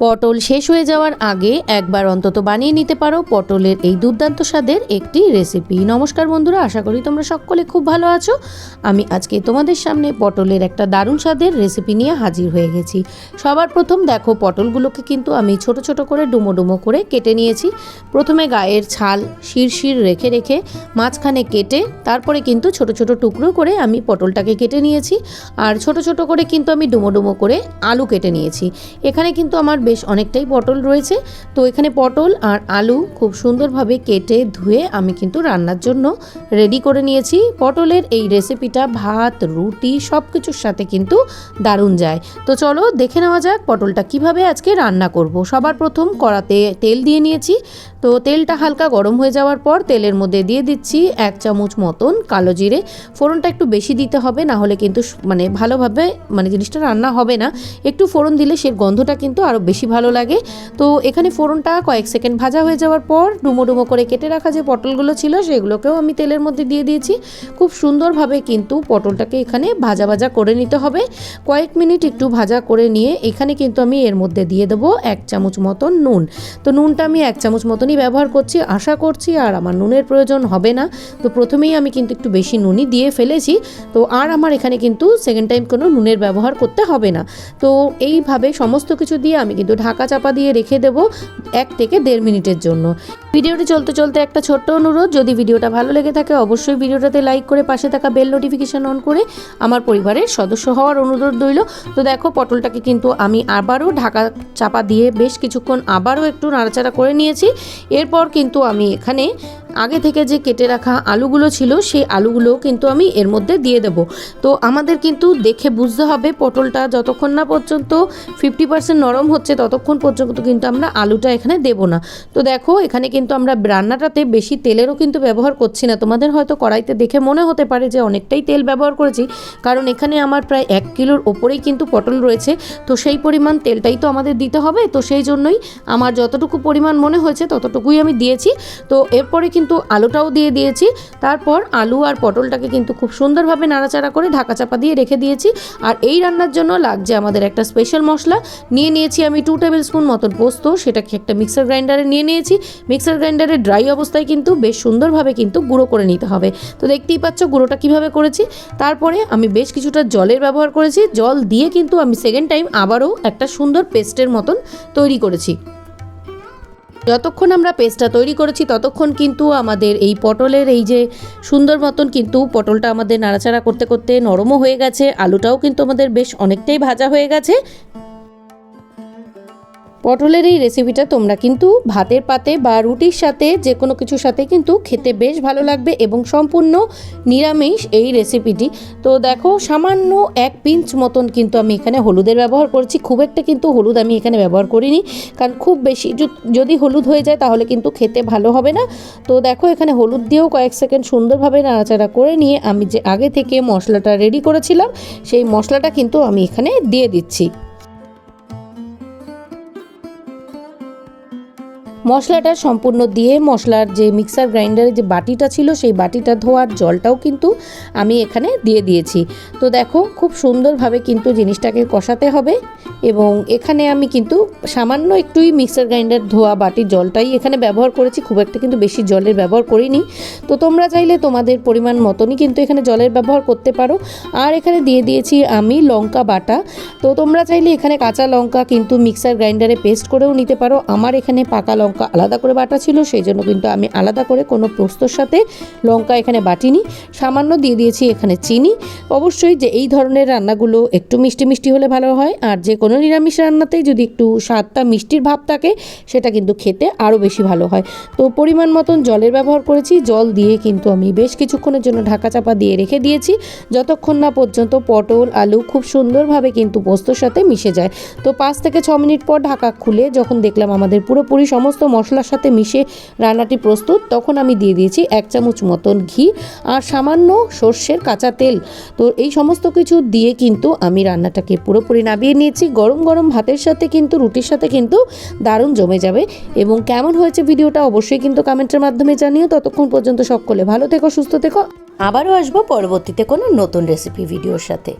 পটল শেষ হয়ে যাওয়ার আগে একবার অন্তত বানিয়ে নিতে পারো। পটলের এই দুর্দান্ত স্বাদের একটি রেসিপি নমস্কার বন্ধুরা, আশা করি তোমরা সকলে খুব ভালো আছো। আমি আজকে তোমাদের সামনে পটলের একটা দারুণ স্বাদের রেসিপি নিয়ে হাজির হয়ে গেছি। সবার প্রথম দেখো, পটলগুলোকে কিন্তু আমি ছোট ছোট করে ডুমো ডুমো করে কেটে নিয়েছি। প্রথমে গায়ের ছাল শিরশির রেখে রেখে মাঝখানে কেটে তারপরে কিন্তু ছোট ছোট টুকরো করে আমি পটলটাকে কেটে নিয়েছি। আর ছোট ছোট করে কিন্তু আমি ডুমো ডুমো করে আলু কেটে নিয়েছি। এখানে কিন্তু আমার বেশ অনেকটাই পটল রয়েছে। তো এখানে পটল আর আলু খুব সুন্দরভাবে কেটে ধুয়ে আমি কিন্তু রান্নার জন্য রেডি করে নিয়েছি। পটলের এই রেসিপিটা ভাত, রুটি সব কিছুর সাথে কিন্তু দারুণ যায়। তো চলো দেখে নেওয়া যাক পটলটা কীভাবে আজকে রান্না করব। সবার প্রথম কড়াতে তেল দিয়ে নিয়েছি। তো তেলটা হালকা গরম হয়ে যাওয়ার পর তেলের মধ্যে দিয়ে দিচ্ছি এক চামচ মতন কালো জিরে। ফোড়নটা একটু বেশি দিতে হবে, না হলে কিন্তু মানে ভালোভাবে মানে জিনিসটা রান্না হবে না। একটু ফোড়ন দিলে সে গন্ধটা কিন্তু আরও বেশি ভালো লাগে। তো এখানে ফোড়নটা কয়েক সেকেন্ড ভাজা হয়ে যাওয়ার পর ডুমো ডুমো করে কেটে রাখা যে পটলগুলো ছিল সেগুলোকেও আমি তেলের মধ্যে দিয়ে দিয়েছি। খুব সুন্দরভাবে কিন্তু পটলটাকে এখানে ভাজা ভাজা করে নিতে হবে। কয়েক মিনিট একটু ভাজা করে নিয়ে এখানে কিন্তু আমি এর মধ্যে দিয়ে দেবো এক চামচ মতন নুন। তো নুনটা আমি এক চামচ মতনই ব্যবহার করছি, আশা করছি আর আমার নুনের প্রয়োজন হবে না। তো প্রথমেই আমি কিন্তু একটু বেশি নুনই দিয়ে ফেলেছি। তো আর আমার এখানে কিন্তু সেকেন্ড টাইম কোনো নুনের ব্যবহার করতে হবে না। তো এইভাবে সমস্ত কিছু দিয়ে আমি কিন্তু ঢাকা চাপা দিয়ে রেখে দেব এক থেকে দেড় মিনিটের জন্য। ভিডিওটি চলতে চলতে একটা ছোট্ট অনুরোধ, যদি ভিডিওটা ভালো লেগে থাকে অবশ্যই ভিডিওটাতে লাইক করে পাশে থাকা বেল নোটিফিকেশন অন করে আমার পরিবারের সদস্য হওয়ার অনুরোধ রইল। তো দেখো, পটলটাকে কিন্তু আমি আবারও ঢাকা চাপা দিয়ে বেশ কিছুক্ষণ আবারও একটু নাড়াচাড়া করে নিয়েছি। এরপর কিন্তু আমি এখানে আগে থেকে যে কেটে রাখা আলুগুলো ছিল, সেই আলুগুলো কিন্তু আমি এর মধ্যে দিয়ে দেব। তো আমাদের কিন্তু দেখে বুঝতে হবে পটলটা যতক্ষণ না পর্যন্ত ফিফটি পার্সেন্ট নরম হচ্ছে, ততক্ষণ পর্যন্ত কিন্তু আমরা আলুটা এখানে দেব না। তো দেখো, এখানে কিন্তু আমরা রান্নাটাতে বেশি তেলেরও কিন্তু ব্যবহার করছি না। তোমাদের হয়তো কড়াইতে দেখে মনে হতে পারে যে অনেকটাই তেল ব্যবহার করেছি, কারণ এখানে আমার প্রায় এক কিলোর ওপরেই কিন্তু পটল রয়েছে। তো সেই পরিমাণ তেলটাই তো আমাদের দিতে হবে। তো সেই জন্যই আমার যতটুকু পরিমাণ মনে হয়েছে ততটুকুই আমি দিয়েছি। তো এরপরে কিন্তু আলুটাও দিয়ে দিয়েছি। তারপর আলু আর পটলটাকে কিন্তু খুব সুন্দরভাবে নাড়াচাড়া করে ঢাকা চাপা দিয়ে রেখে দিয়েছি। আর এই রান্নার জন্য লাগছে আমাদের একটা স্পেশাল মশলা। নিয়ে নিয়েছি আমি টু টেবিল স্পুন মতন পোস্ত, সেটাকে একটা মিক্সার গ্রাইন্ডারে নিয়ে নিয়েছি। মিক্সার গ্রাইন্ডারে ড্রাই অবস্থায় কিন্তু বেশ সুন্দরভাবে কিন্তু গুঁড়ো করে নিতে হবে। তো দেখতেই পাচ্ছ গুঁড়োটা কীভাবে করেছি। তারপরে আমি বেশ কিছুটা জলের ব্যবহার করেছি। জল দিয়ে কিন্তু আমি সেকেন্ড টাইম আবারও একটা সুন্দর পেস্টের মতন তৈরি করেছি। যতক্ষণ আমরা পেস্টটা তৈরি করেছি, ততক্ষণ কিন্তু আমাদের এই পটলের এই যে সুন্দর মতন কিন্তু পটলটা আমাদের নাড়াচাড়া করতে করতে নরমও হয়ে গেছে, আলুটাও কিন্তু আমাদের বেশ অনেকটাই ভাজা হয়ে গেছে। পটলের এই রেসিপিটা তোমরা কিন্তু ভাতের পাতে বা রুটির সাথে যে কোনো কিছুর সাথে কিন্তু খেতে বেশ ভালো লাগবে এবং সম্পূর্ণ নিরামিষ এই রেসিপিটি তো দেখো, সামান্য এক পিঞ্চ মতন কিন্তু আমি এখানে হলুদের ব্যবহার করছি। খুব একটা কিন্তু হলুদ আমি এখানে ব্যবহার করিনি, কারণ খুব বেশি যদি হলুদ হয়ে যায় তাহলে কিন্তু খেতে ভালো হবে না। তো দেখো, এখানে হলুদ দিয়েও কয়েক সেকেন্ড সুন্দরভাবে নাড়াচাড়া করে নিয়ে আমি যে আগে থেকে মশলাটা রেডি করেছিলাম, সেই মশলাটা কিন্তু আমি এখানে দিয়ে দিচ্ছি। মশলাটা সম্পূর্ণ দিয়ে মশলার যে মিক্সার গ্রাইন্ডারের যে বাটিটা ছিল, সেই বাটিটা ধোয়ার জলটাও কিন্তু আমি এখানে দিয়ে দিয়েছি। তো দেখো, খুব সুন্দরভাবে কিন্তু জিনিসটাকে কষাতে হবে এবং এখানে আমি কিন্তু সামান্য একটুই মিক্সার গ্রাইন্ডার ধোয়া বাটির জলটাই এখানে ব্যবহার করেছি। খুব একটা কিন্তু বেশি জলের ব্যবহার করিনি। তো তোমরা চাইলে তোমাদের পরিমাণ মতনই কিন্তু এখানে জলের ব্যবহার করতে পারো। আর এখানে দিয়ে দিয়েছি আমি লঙ্কা বাটা। তো তোমরা চাইলে এখানে কাঁচা লঙ্কা কিন্তু মিক্সার গ্রাইন্ডারে পেস্ট করেও নিতে পারো। আমার এখানে পাকা লঙ্কা আলাদা করে বাটা ছিল, সেই জন্য কিন্তু আমি আলাদা করে কোনো পোস্তর সাথে লঙ্কা এখানে বাটিনি। সামান্য দিয়ে দিয়েছি এখানে চিনি। অবশ্যই যে এই ধরনের রান্নাগুলো একটু মিষ্টি মিষ্টি হলে ভালো হয়, আর যে কোনো নিরামিষ রান্নাতেই যদি একটু স্বাদটা মিষ্টির ভাব থাকে, সেটা কিন্তু খেতে আরও বেশি ভালো হয়। তো পরিমাণ মতন জলের ব্যবহার করেছি, জল দিয়ে কিন্তু আমি বেশ কিছুক্ষণের জন্য ঢাকা চাপা দিয়ে রেখে দিয়েছি। যতক্ষণ না পর্যন্ত পটল, আলু খুব সুন্দরভাবে কিন্তু পোস্তর সাথে মিশে যায়। তো পাঁচ থেকে ছ মিনিট পর ঢাকা খুলে যখন দেখলাম আমাদের পুরোপুরি সমস্ত মশলার সাথে মিশে রান্নাটি প্রস্তুত, তখন আমি দিয়ে দিয়েছি এক চামচ মতন ঘি আর সামান্য সর্ষের কাঁচা তেল। তো এই সমস্ত কিছু দিয়ে কিন্তু আমি রান্নাটাকে পুরোপুরি নামিয়ে নিয়েছি। গরম গরম ভাতের সাথে কিন্তু, রুটির সাথে কিন্তু দারুণ জমে যাবে এবং কেমন হয়েছে ভিডিওটা অবশ্যই কিন্তু কমেন্টের মাধ্যমে জানিও। ততক্ষণ পর্যন্ত সকলে ভালো থেকো, সুস্থ থেকো। আবারও আসব পরবর্তীতে কোনো নতুন রেসিপি ভিডিওর সাথে।